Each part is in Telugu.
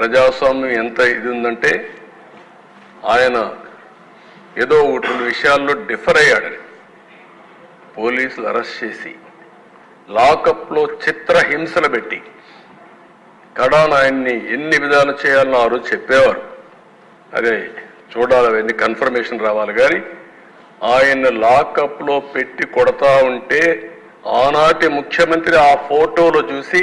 ప్రజాస్వామ్యం ఎంత ఇది ఉందంటే ఆయన ఏదో ఒకటి రెండు విషయాల్లో డిఫర్ అయ్యాడని పోలీసులు అరెస్ట్ చేసి లాకప్లో చిత్రహింసలు పెట్టి కడాన్ ఆయన్ని ఎన్ని విధాలు చేయాలని ఆ రోజు చెప్పేవారు. అదే చూడాలి అవన్నీ కన్ఫర్మేషన్ రావాలి. కానీ ఆయన లాకప్లో పెట్టి కొడతా ఉంటే ఆనాటి ముఖ్యమంత్రి ఆ ఫోటోలో చూసి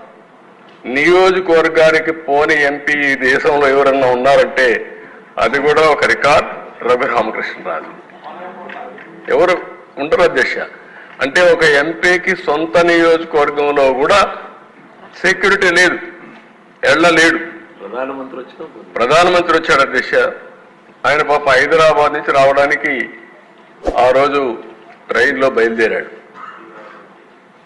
నియోజకవర్గానికి పోని ఎంపీ ఈ దేశంలో ఎవరన్నా ఉన్నారంటే అది కూడా ఒక రికార్డ్ రవి రామకృష్ణరాజు ఎవరు ఉండరు అధ్యక్ష. అంటే ఒక ఎంపీకి సొంత నియోజకవర్గంలో కూడా సెక్యూరిటీ లేదు. ఎళ్ళలేడు ప్రధానమంత్రి వచ్చిన ప్రధానమంత్రి వచ్చాడు అధ్యక్ష. ఆయన పాప హైదరాబాద్ నుంచి రావడానికి ఆ రోజు ట్రైన్లో బయలుదేరాడు.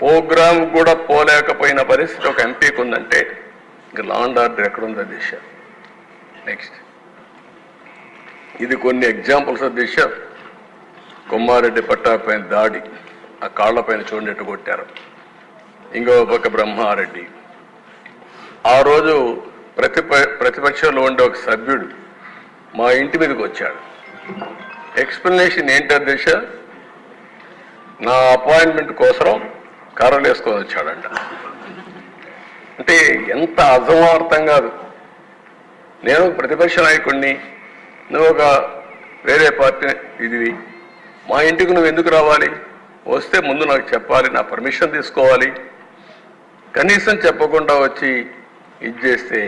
ప్రోగ్రామ్ కూడా పోలేకపోయిన పరిస్థితి ఒక ఎంపీకి ఉందంటే ఇంక లాండ్ ఆర్డర్ ఎక్కడుంది దిశ. నెక్స్ట్ ఇది కొన్ని ఎగ్జాంపుల్స్ దిశ. కుమ్మారెడ్డి పట్టాపైన దాడి. ఆ కాళ్ళపైన చూడనట్టు కొట్టారు. ఇంకో పక్క బ్రహ్మారెడ్డి. ఆ రోజు ప్రతిప ప్రతిపక్షంలో ఉండే ఒక సభ్యుడు మా ఇంటి మీదకి వచ్చాడు. ఎక్స్ప్లెనేషన్ ఏంటి అధ్యక్ష నా అపాయింట్మెంట్ కోసం కర్రలు వేసుకొని వచ్చాడంట. అంటే ఎంత అసమార్థం కాదు నేను ప్రతిపక్ష నాయకుడిని నువ్వు ఒక వేరే పార్టీ ఇది మా ఇంటికి నువ్వు ఎందుకు రావాలి? వస్తే ముందు నాకు చెప్పాలి నా పర్మిషన్ తీసుకోవాలి. కనీసం చెప్పకుండా వచ్చి ఇది చేస్తే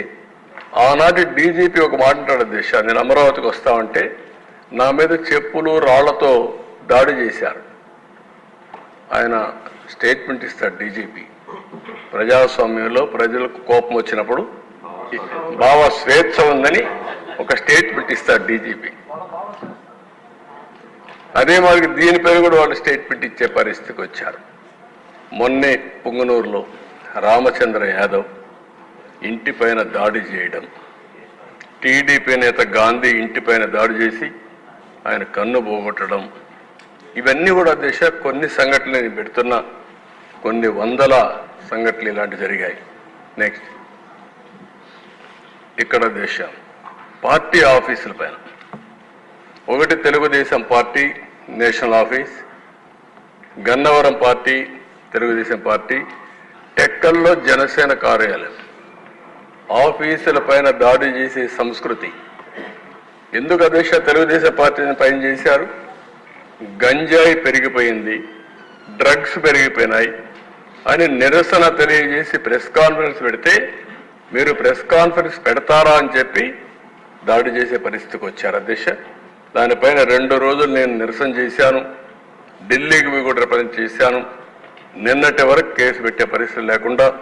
ఆనాటి డీజీపీ ఒక మాట అంటాడు దిశ నేను అమరావతికి వస్తామంటే నా మీద చెప్పులు రాళ్ళతో దాడి చేశారు. ఆయన స్టేట్మెంట్ ఇస్తాడు డీజీపీ. ప్రజాస్వామ్యంలో ప్రజలకు కోపం వచ్చినప్పుడు భావ స్వేచ్ఛ ఉందని ఒక స్టేట్మెంట్ ఇస్తాడు డీజీపీ. అదే మరి దీనిపైన కూడా వాళ్ళు స్టేట్మెంట్ ఇచ్చే పరిస్థితికి వచ్చారు. మొన్నే పుంగనూరులో రామచంద్ర యాదవ్ ఇంటిపైన దాడి చేయడం టీడీపీ నేత గాంధీ ఇంటిపైన దాడి చేసి ఆయన కన్ను పోగొట్టడం ఇవన్నీ కూడా దిశ కొన్ని సంఘటనలు నేను పెడుతున్నా. కొన్ని వందల సంఘటనలు ఇలాంటి జరిగాయి. నెక్స్ట్ ఇక్కడ దిశ. పార్టీ ఆఫీసుల పైన. ఒకటి Telugu Desam party national office. Gannavaram party Telugu Desam party. టెక్కల్లో Janasena కార్యాలయం. ఆఫీసుల పైన దాడి చేసే సంస్కృతి. ఎందుకు అధ్యక్ష తెలుగుదేశం పార్టీని పైన చేశారు? గంజాయి పెరిగిపోయింది డ్రగ్స్ పెరిగిపోయినాయి అని నిరసన తెలియజేసి ప్రెస్ కాన్ఫరెన్స్ పెడితే మీరు ప్రెస్ కాన్ఫరెన్స్ పెడతారా అని చెప్పి దాడి చేసే పరిస్థితికి వచ్చారు అధ్యక్ష. దానిపైన రెండు రోజులు నేను నిరసన చేశాను ఢిల్లీకి కూడా రిప్రజెంట్ చేశాను. నిన్నటి వరకు కేసు పెట్టే పరిస్థితి లేకుండా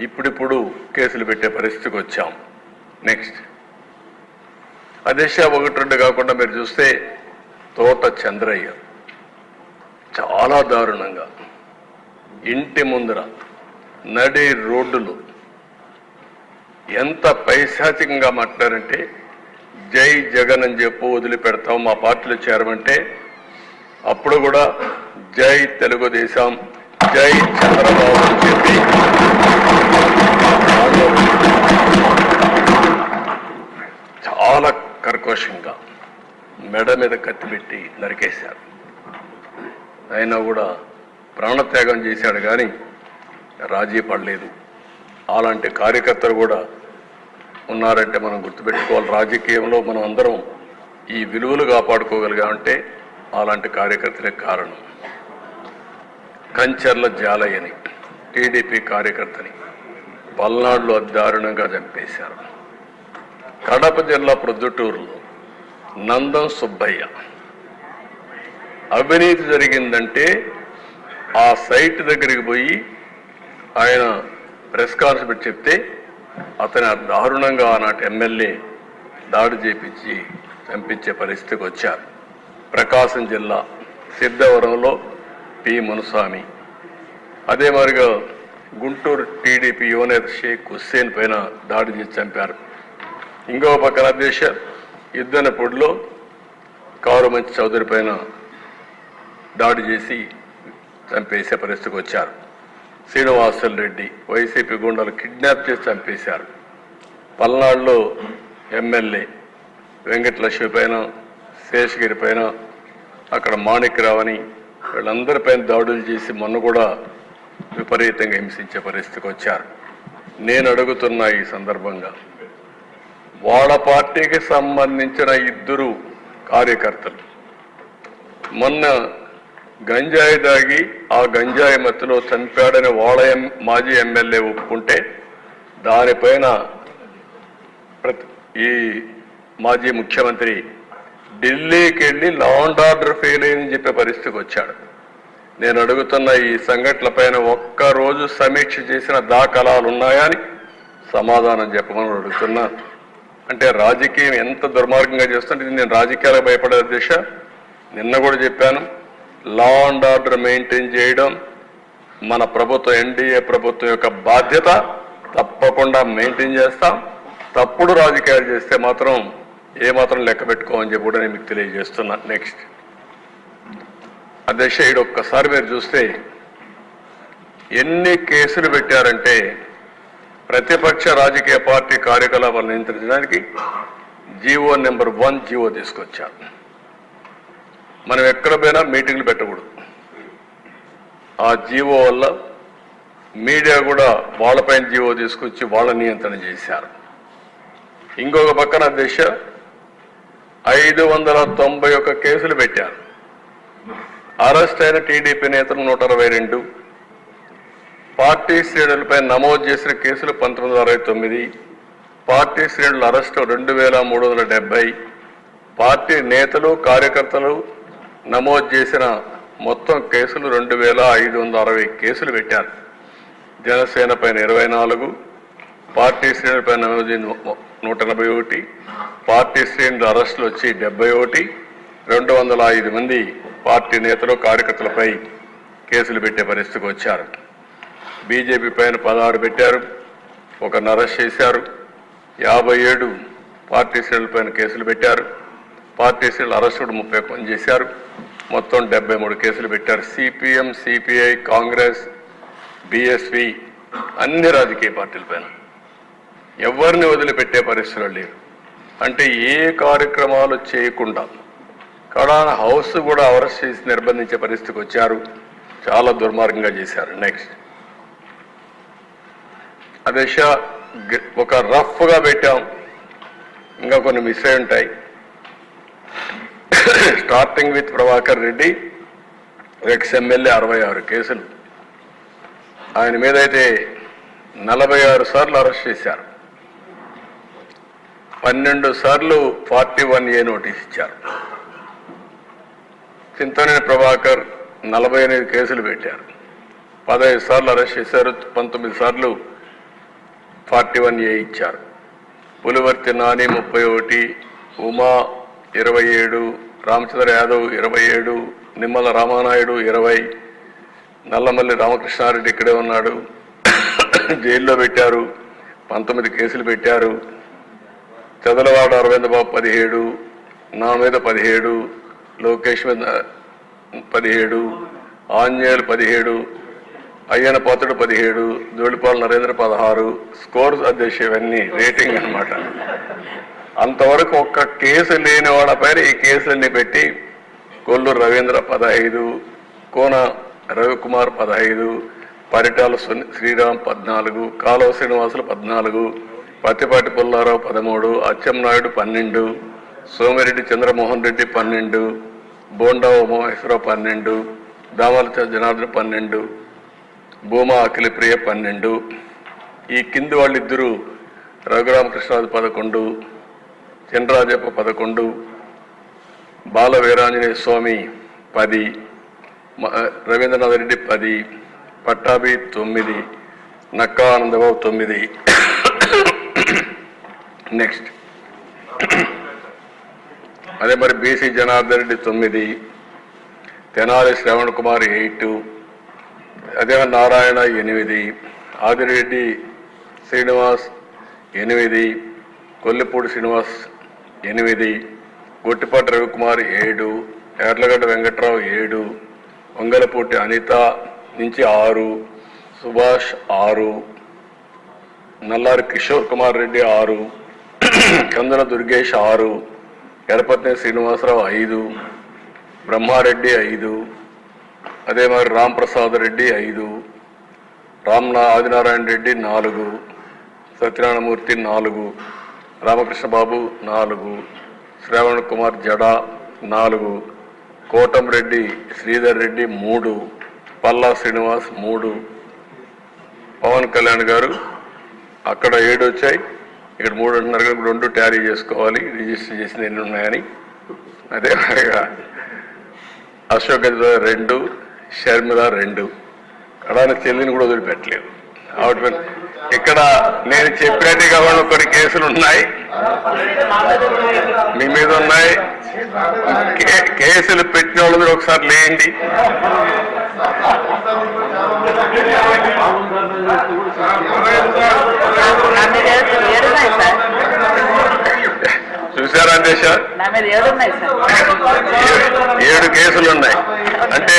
ఇప్పుడిప్పుడు కేసులు పెట్టే పరిస్థితికి వచ్చాం. నెక్స్ట్. అధ్యక్ష ఒకటి రెండు కాకుండా మీరు చూస్తే తోట చంద్రయ్య. చాలా దారుణంగా. ఇంటి ముందర నడి రోడ్డులు. ఎంత పైశాచికంగా మాట్లాడారంటే జై జగన్ అని చెప్పు వదిలిపెడతాం మా పార్టీలో చేరమంటే అప్పుడు కూడా జై తెలుగుదేశం జై చంద్రబాబు అని చెప్పి వాళ్ళు చాలా కర్కోశంగా మెడ మీద కత్తి పెట్టి నరికేశారు. అయినా కూడా ప్రాణత్యాగం చేశాడు కానీ రాజీ పడలేదు. అలాంటి కార్యకర్తలు కూడా ఉన్నారంటే మనం గుర్తుపెట్టుకోవాలి. రాజకీయంలో మనం అందరం ఈ విలువలు కాపాడుకోగలిగామంటే అలాంటి కార్యకర్తలే కారణం. కంచర్ల జాలయ్యని టీడీపీ కార్యకర్తని పల్నాడులో దారుణంగా చంపేశారు. కడప జిల్లా ప్రొద్దుటూరులో నందం సుబ్బయ్య. అవినీతి జరిగిందంటే ఆ సైట్ దగ్గరికి పోయి ఆయన ప్రెస్ కాన్ఫరెన్స్ చెప్తే అతని దారుణంగా ఆనాటి ఎమ్మెల్యే దాడి చేపించి చంపించే పరిస్థితికి వచ్చారు. ప్రకాశం జిల్లా సిద్ధవరంలో పి. మునుస్వామి అదే మరిగా గుంటూరు టీడీపీ యువనేత షేక్ హుస్సేన్ పైన దాడి చేసి చంపారు. ఇంకో పక్కన దేశ యుద్ధన పొడిలో కౌరమంచి చౌదరి పైన దాడి చేసి చంపేసే పరిస్థితికి వచ్చారు. శ్రీనివాసులు రెడ్డి వైసీపీ గుండాలు కిడ్నాప్ చేసి చంపేశారు. పల్నాడులో ఎమ్మెల్యే వెంకటలక్ష్మి పైన శేషగిరి పైన అక్కడ మాణిక్యరావని వీళ్ళందరిపైన దాడులు చేసి మొన్న కూడా విపరీతంగా హింసించే పరిస్థితికి వచ్చారు. నేను అడుగుతున్న ఈ సందర్భంగా వాళ్ళ పార్టీకి సంబంధించిన ఇద్దరు కార్యకర్తలు. మొన్న గంజాయి దాగి ఆ గంజాయి మత్తులో చంపాడని వాళ్ళ ఎం- మాజీ ఎమ్మెల్యే ఒప్పుకుంటే దానిపైన ప్రతి ఈ మాజీ ముఖ్యమంత్రి ఢిల్లీకి వెళ్ళి లా అండ్ ఆర్డర్ ఫెయిల్ అయిందని చెప్పే పరిస్థితికి వచ్చాడు. నేను అడుగుతున్న ఈ సంఘటనలపైన ఒక్క రోజు సమీక్ష చేసిన దాఖలాలు ఉన్నాయా అని సమాధానం చెప్పమని అడుగుతున్నా. అంటే రాజకీయం ఎంత దుర్మార్గంగా చేస్తుంటే ఇది నేను రాజకీయాలకు భయపడే దిశ. నిన్న కూడా చెప్పాను లా అండ్ ఆర్డర్ మెయింటైన్ చేయడం మన ప్రభుత్వం ఎన్డీఏ ప్రభుత్వం యొక్క బాధ్యత. తప్పకుండా మెయింటైన్ చేస్తాం. తప్పుడు రాజకీయాలు చేస్తే మాత్రం ఏ మాత్రం లెక్క పెట్టుకోమని చెప్పి కూడా నేను మీకు తెలియజేస్తున్నా. నెక్స్ట్ అధ్యక్ష ఇడు ఒక్కసారి మీరు చూస్తే ఎన్ని కేసులు పెట్టారంటే ప్రతిపక్ష రాజకీయ పార్టీ కార్యకలాపాలు నియంత్రించడానికి జీవో నెంబర్ వన్ జీవో తీసుకొచ్చారు. మనం ఎక్కడ పోయినా మీటింగ్లు పెట్టకూడదు. ఆ జీవో వల్ల మీడియా కూడా వాళ్ళపైన జీవో తీసుకొచ్చి వాళ్ళ నియంత్రణ చేశారు. ఇంకొక పక్కన దిశ ఐదు వందల తొంభై ఒక్క కేసులు పెట్టారు. అరెస్ట్ అయిన టీడీపీ నేతలు నూట అరవై రెండు పార్టీ శ్రేణులపై నమోదు చేసిన కేసులు పంతొమ్మిది వందల అరవై తొమ్మిది పార్టీ శ్రేణుల అరెస్టు రెండు వేల మూడు వందల డెబ్బై పార్టీ నేతలు కార్యకర్తలు నమోదు చేసిన మొత్తం కేసులు రెండు వేల ఐదు వందల అరవై కేసులు పెట్టారు. జనసేన పైన ఇరవై నాలుగు పార్టీ శ్రేణులపై నమోదు నూట ఎనభై ఒకటి పార్టీ శ్రేణుల అరెస్టులు వచ్చి డెబ్బై ఒకటి రెండు వందల ఐదు మంది పార్టీ నేతలు కార్యకర్తలపై కేసులు పెట్టే పరిస్థితికి వచ్చారు. బీజేపీ పైన పదహారు పెట్టారు ఒక అరెస్ట్ చేశారు యాభై ఏడు పార్టీ శ్రేణులపైన కేసులు పెట్టారు పార్టీ శ్రేణులు అరెస్ట్ కూడా ముప్పై కొన్ని చేశారు మొత్తం డెబ్బై మూడు కేసులు పెట్టారు. సిపిఎం సిపిఐ కాంగ్రెస్ బిఎస్పి అన్ని రాజకీయ పార్టీలపైన ఎవరిని వదిలిపెట్టే పరిస్థితులు లేరు. అంటే ఏ కార్యక్రమాలు చేయకుండా కడాన హౌస్ కూడా అరెస్ట్ చేసి నిర్బంధించే పరిస్థితికి వచ్చారు. చాలా దుర్మార్గంగా చేశారు. నెక్స్ట్. దశ ఒక రఫ్గా పెట్టాం. ఇంకా కొన్ని మిస్ అయి ఉంటాయి. Starting with Prabhakar Reddy ex MLA అరవై ఆరు కేసులు. ఆయన మీద అయితే నలభై ఆరు సార్లు అరెస్ట్ చేశారు. పన్నెండు సార్లు ఫార్టీ వన్ ఏ నోటీస్ ఇచ్చారు. చింతనేని ప్రభాకర్ నలభై ఎనిమిది కేసులు పెట్టారు. పదహైదు సార్లు అరెస్ట్ చేశారు పంతొమ్మిది సార్లు ఫార్టీ వన్ ఏ ఇచ్చారు. పులివర్తి నాని ముప్పై ఒకటి ఉమా ఇరవై ఏడు రామచంద్ర యాదవ్ ఇరవై ఏడు నిమ్మల రామానాయుడు ఇరవై నల్లమల్లి రామకృష్ణారెడ్డి ఇక్కడే ఉన్నాడు. జైల్లో పెట్టారు పంతొమ్మిది కేసులు పెట్టారు. చదలవాడ అరవింద బాబు పదిహేడు నా మీద పదిహేడు లోకేష్ మీద పదిహేడు ఆంజనేయులు పదిహేడు అయ్యన పాత్రుడు పదిహేడు దోళిపాలు నరేంద్ర పదహారు స్కోర్స్ అధ్యక్ష ఇవన్నీ రేటింగ్ అన్నమాట. అంతవరకు ఒక్క కేసు లేని వాళ్ళపైన ఈ కేసులన్నీ పెట్టి కొల్లూరు రవీంద్ర పదహైదు కోన రవికుమార్ పదహైదు పరిటాల శ్రీరామ్ పద్నాలుగు కాలువ శ్రీనివాసులు పద్నాలుగు పత్తిపాటి పుల్లారావు పదమూడు అచ్చెంనాయుడు పన్నెండు సోమిరెడ్డి చంద్రమోహన్ రెడ్డి పన్నెండు బోండా ఉమామహేశ్వరరావు పన్నెండు దామలచ జనార్దన్ పన్నెండు భూమా అఖిలప్రియ పన్నెండు. ఈ కింది వాళ్ళిద్దరూ రఘురామకృష్ణరాజు పదకొండు చినరాజప్ప పదకొండు బాల వీరాంజనేయ స్వామి పది మ- రవీంద్రనాథ్ రెడ్డి పది పట్టాభి తొమ్మిది నక్కా ఆనందబాబు తొమ్మిది. నెక్స్ట్. అదే మరి బీసీ జనార్దన్ రెడ్డి తొమ్మిది తెనాలి శ్రవణ్ కుమార్ ఎయిట్ అదే నారాయణ ఎనిమిది ఆదిరెడ్డి శ్రీనివాస్ ఎనిమిది కొల్లిపూడి శ్రీనివాస్ ఎనిమిది గొట్టిపాటి రవికుమార్ ఏడు ఎర్లగడ్డ వెంకట్రావు ఏడు వంగలపూటి అనిత నుంచి ఆరు సుభాష్ ఆరు నల్లారి కిషోర్ కుమార్ రెడ్డి ఆరు కందన దుర్గేష్ ఆరు ఎడపత్ని శ్రీనివాసరావు ఐదు బ్రహ్మారెడ్డి ఐదు అదే మరి రామ్ప్రసాద్ రెడ్డి ఐదు రామ్నా ఆదినారాయణ రెడ్డి నాలుగు సత్యనారాయణమూర్తి నాలుగు రామకృష్ణ బాబు నాలుగు శ్రావణ్ కుమార్ జడా నాలుగు కోటంరెడ్డి శ్రీధర్ రెడ్డి మూడు పల్లా శ్రీనివాస్ మూడు. పవన్ కళ్యాణ్ గారు అక్కడ ఏడు వచ్చాయి. ఇక్కడ మూడు అంటున్నారు కనుక రెండు ట్యారీ చేసుకోవాలి. రిజిస్టర్ చేసిన ఎన్ని ఉన్నాయని. అదే అశోక్ గజరాజ్ రెండు షర్మిల రెండు. కడాన చెల్లిని కూడా వదిలిపెట్టలేదు. ఆవిడ ఇక్కడ నేను చెప్పినట్టు కాకుండా కొన్ని కేసులు ఉన్నాయి. మీ మీద ఉన్నాయి. కేసులు పెట్టిన వాళ్ళు మీరు ఒకసారి లేండి. చూసారా సార్. ఏడు కేసులు ఉన్నాయి. అంటే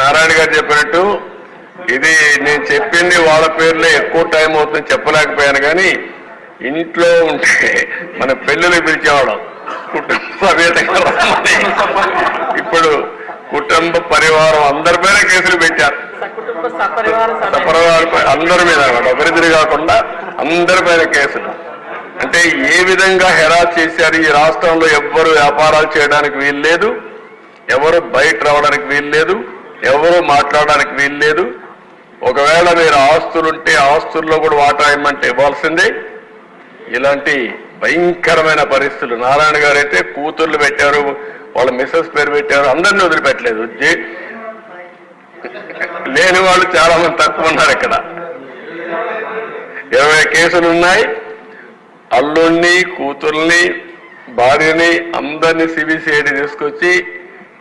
నారాయణ గారు చెప్పినట్టు ఇది నేను చెప్పింది వాళ్ళ పేర్లే ఎక్కువ టైం అవుతుంది చెప్పలేకపోయాను కానీ ఇంట్లో ఉంటే మన పెళ్ళిళ్ళు పిలిచేవాడు కుటుంబ సమేతంగా ఇప్పుడు కుటుంబ పరివారం అందరి పైన కేసులు పెట్టారు. సపరివారం అందరి మీద అభివృద్ధి ఒకరిద్దరు కాకుండా అందరి పైన కేసులు. అంటే ఏ విధంగా హెరాస్ చేశారు ఈ రాష్ట్రంలో ఎవ్వరు వ్యాపారాలు చేయడానికి వీలు లేదు ఎవరు బయట రావడానికి వీలు లేదు ఎవరు మాట్లాడడానికి వీలు లేదు. ఒకవేళ మీరు ఆస్తులుంటే ఆస్తుల్లో కూడా వాటా ఇమ్మంటే ఇవ్వాల్సిందే. ఇలాంటి భయంకరమైన పరిస్థితులు. నారాయణ గారు అయితే కూతుర్లు పెట్టారు వాళ్ళ మిస్సెస్ పేరు పెట్టారు అందరినీ వదిలిపెట్టలేదు. లేని వాళ్ళు చాలా మంది తక్కువ ఉన్నారు ఇక్కడ. ఇరవై కేసులు ఉన్నాయి. అల్లుణ్ణి కూతుర్ని భార్యని అందరినీ సిబిసిఐడి తీసుకొచ్చి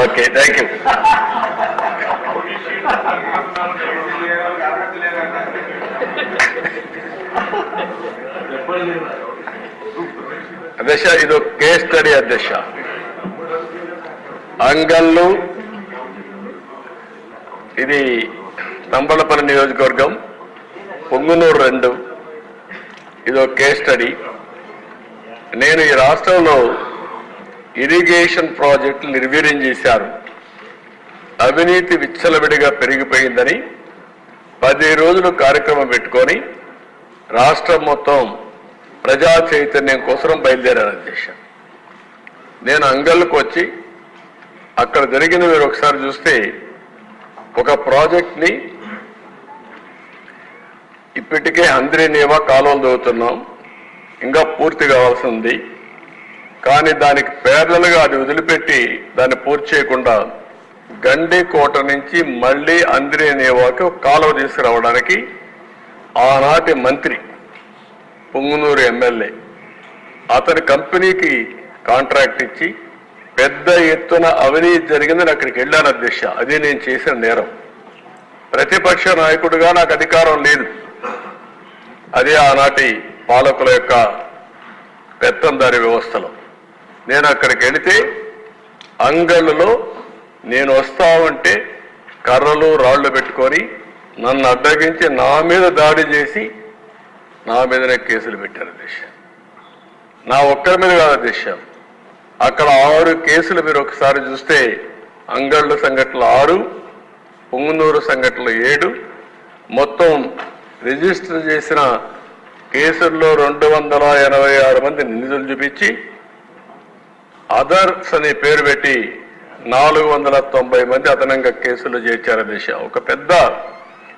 ఓకే థ్యాంక్ యూ అధ్యక్ష ఇది ఒక కేస్ స్టడీ అధ్యక్ష. అంగళ్ళు ఇది తంబలపల్లి నియోజకవర్గం పొంగునూరు రెండు. ఇది ఒక కేస్ స్టడీ నేను ఈ రాష్ట్రంలో ఇరిగేషన్ ప్రాజెక్టులు నిర్వీర్యం చేశారు. అవినీతి విచ్చలవిడిగా పెరిగిపోయిందని పది రోజులు కార్యక్రమం పెట్టుకొని రాష్ట్రం మొత్తం ప్రజా చైతన్యం కోసం బయలుదేరారు అధ్యక్ష నేను అంగళ్ళకు వచ్చి అక్కడ జరిగిన మీరు ఒకసారి చూస్తే ఒక ప్రాజెక్ట్ని ఇప్పటికే హంద్రీ నీవా కాలువలు దవ్వుతున్నాం ఇంకా పూర్తి కావాల్సి ఉంది. కానీ దానికి పేర్లలుగా అది వదిలిపెట్టి దాన్ని పూర్తి చేయకుండా గండి కోట నుంచి మళ్ళీ అంద్రి అనేవాకి ఒక కాలువ తీసుకురావడానికి ఆనాటి మంత్రి పొంగునూరు ఎమ్మెల్యే అతని కంపెనీకి కాంట్రాక్ట్ ఇచ్చి పెద్ద ఎత్తున అవినీతి జరిగిందని అక్కడికి వెళ్ళాను అధ్యక్ష. అది నేను చేసిన నేరం. ప్రతిపక్ష నాయకుడిగా నాకు అధికారం లేదు. అదే ఆనాటి పాలకుల యొక్క పెత్తందారి వ్యవస్థలో. నేను అక్కడికి వెళితే అంగళ్ళలో నేను వస్తా ఉంటే కర్రలు రాళ్ళు పెట్టుకొని నన్ను అడ్డగించి నా మీద దాడి చేసి నా మీదనే కేసులు పెట్టారు దేశం. నా ఒక్కరి మీద కాదు దేశం. అక్కడ ఆరు కేసులు మీరు ఒకసారి చూస్తే అంగళ్ళు సంఘటనలు ఆరు పొంగునూరు సంఘటనలు ఏడు. మొత్తం రిజిస్టర్ చేసిన కేసుల్లో రెండు వందల ఎనభై ఆరు మంది నిందితులు చూపించి అదర్స్ అనే పేరు పెట్టి నాలుగు వందల తొంభై మంది అదనంగా కేసులు చేర్చారు దిశ ఒక పెద్ద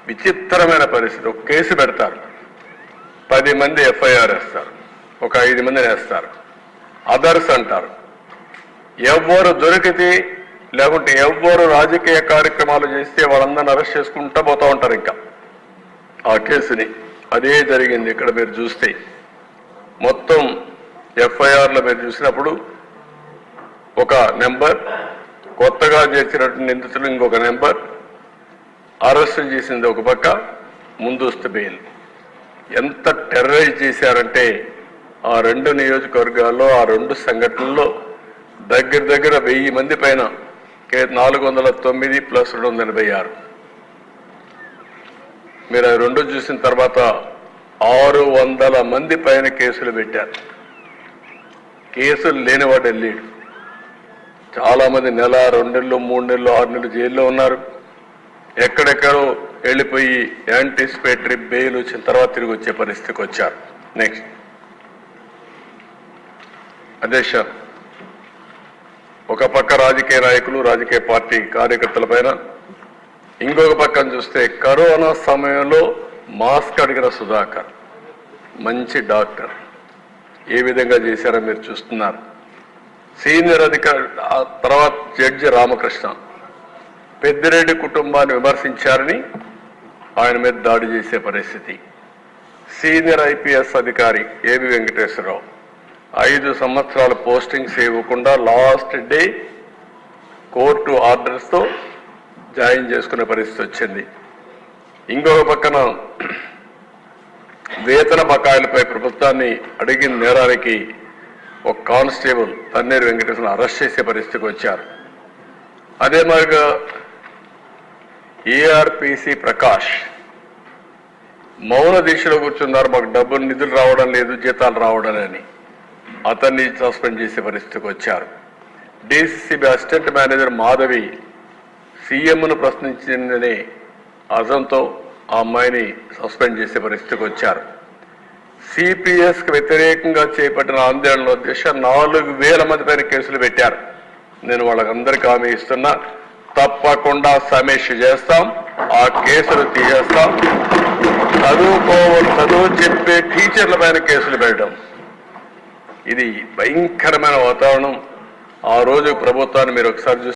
విచిత్రమైన పరిస్థితి. ఒక కేసు పెడతారు. పది మంది ఎఫ్ఐఆర్ వేస్తారు. ఒక ఐదు మందిని వేస్తారు. అదర్స్ అంటారు. ఎవ్వరు దొరికితే లేకుంటే ఎవ్వరు రాజకీయ కార్యక్రమాలు చేస్తే వాళ్ళందరిని అరెస్ట్ చేసుకుంటా పోతూ ఉంటారు ఇంకా. ఆ కేసుని అదే జరిగింది ఇక్కడ మీరు చూస్తే. మొత్తం ఎఫ్ఐఆర్లో మీరు చూసినప్పుడు ఒక నెంబర్ కొత్తగా చేసినటువంటి నిందితులు ఇంకొక నెంబర్ అరెస్ట్ చేసింది ఒక పక్క ముందస్తు బెయిల్. ఎంత టెర్రరైజ్ చేశారంటే ఆ రెండు నియోజకవర్గాల్లో ఆ రెండు సంఘటనల్లో దగ్గర దగ్గర వెయ్యి మంది పైన కే- నాలుగు వందల తొమ్మిది ప్లస్ రెండు వందల ఎనభై ఆరు. మీరు ఆ రెండు చూసిన తర్వాత ఆరు వందల మంది పైన కేసులు పెట్టారు. కేసులు లేనివాడు వెళ్ళాడు చాలా మంది నెల రెండు నెలలు మూడు నెలలు ఆరు నెలలు జైల్లో ఉన్నారు. ఎక్కడెక్కడో వెళ్ళిపోయి యాంటిసిపేటరీ బెయిల్ వచ్చిన తర్వాత తిరిగి వచ్చే పరిస్థితికి వచ్చారు. నెక్స్ట్ అధ్యక్ష ఒక పక్క రాజకీయ నాయకులు రాజకీయ పార్టీ కార్యకర్తల పైన ఇంకొక పక్కన చూస్తే కరోనా సమయంలో మాస్క్ అడిగిన సుధాకర్. మంచి డాక్టర్. ఏ విధంగా చేశారో మీరు చూస్తున్నారు. సీనియర్ అధికారి తర్వాత జడ్జి రామకృష్ణ. పెద్దిరెడ్డి కుటుంబాన్ని విమర్శించారని ఆయన మీద దాడి చేసే పరిస్థితి. సీనియర్ ఐపీఎస్ అధికారి ఏబి వెంకటేశ్వరరావు. ఐదు సంవత్సరాల పోస్టింగ్స్ ఇవ్వకుండా లాస్ట్ డే కోర్టు ఆర్డర్స్తో జాయిన్ చేసుకునే పరిస్థితి వచ్చింది. ఇంకొక పక్కన వేతన బకాయిలపై ప్రభుత్వాన్ని అడిగిన నేరానికి ఒక కానిస్టేబుల్ తన్నేరు వెంకటేశ్వర అరెస్ట్ చేసే పరిస్థితికి వచ్చారు. అదే మాదిరిగా ఏఆర్పిసి ప్రకాష్ మౌన దీక్షలో కూర్చున్నారు. మాకు డబ్బులు నిధులు రావడం లేదు జీతాలు రావడం అని అతన్ని సస్పెండ్ చేసే పరిస్థితికి వచ్చారు. డిసిసిబి అసిస్టెంట్ మేనేజర్ మాధవి సీఎంను ప్రశ్నించిందని అజంతో ఆ అమ్మాయిని సస్పెండ్ చేసే పరిస్థితికి వచ్చారు. సిపిఎస్కు వ్యతిరేకంగా చేపట్టిన ఆందోళనలో దిశ నాలుగు వేల మంది పైన కేసులు పెట్టారు. నేను వాళ్ళకందరికీ హామీ ఇస్తున్నా తప్పకుండా సమీక్ష చేస్తాం ఆ కేసులు తీసేస్తాం. చదువుకోవాలి చదువు చెప్పే టీచర్ల పైన కేసులు పెట్టడం. ఇది భయంకరమైన వాతావరణం. ఆ రోజు ప్రభుత్వాన్ని మీరు ఒకసారి